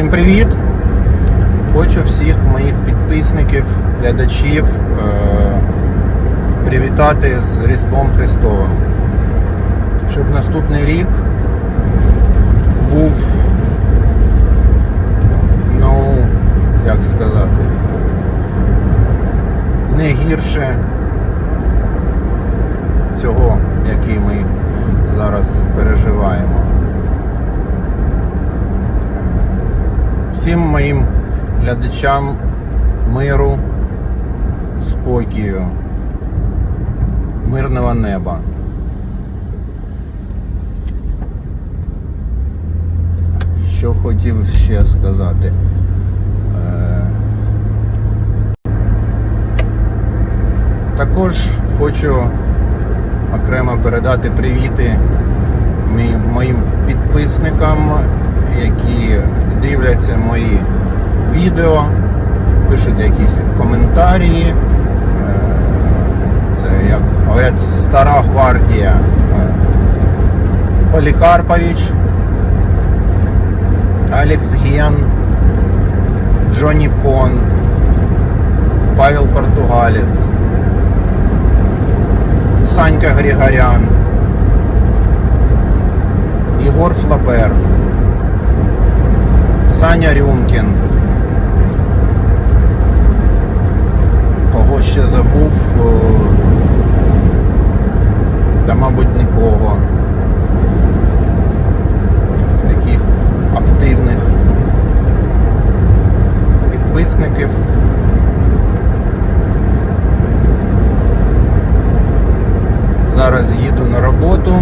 Всім привіт! Хочу всіх моїх підписників, глядачів е- привітати з Різдвом Христовим. Щоб наступний рік був, ну, як сказати, не гірше цього, який ми зараз переживаємо. Всім моїм глядачам миру, спокою, мирного неба. Що хотів ще сказати? Е, Також хочу окремо передати привіти моїм підписникам, які дивляться мої відео, пишуть якісь коментарі. Е, Це, як говорять, стара гвардія. Е, Полікарпович, Алекс Ген, Джонні Пон, Павел Португалець, Санька Григорян, Єгор Флабер, Саня Рюмкін. Кого ще забув? Та, мабуть, нікого. Таких активних підписників. Зараз їду на роботу.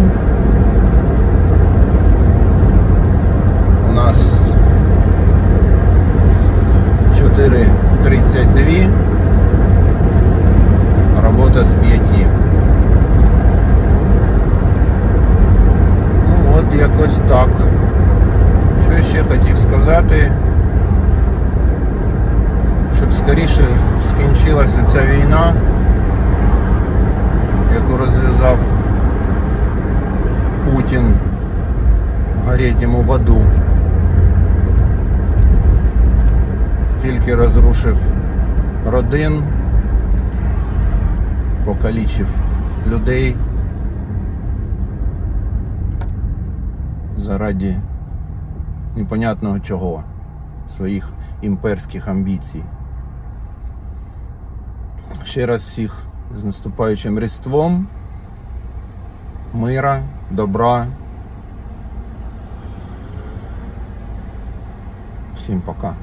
Якось так. Що ще хотів сказати? Щоб скоріше скінчилася ця війна, яку розв'язав Путін гореть йому в аду. Стільки розрушив родин, покалічив людей заради непонятного чого, своїх імперських амбіцій. Ще раз всіх з наступаючим Різдвом, мира, добра. Всім пока.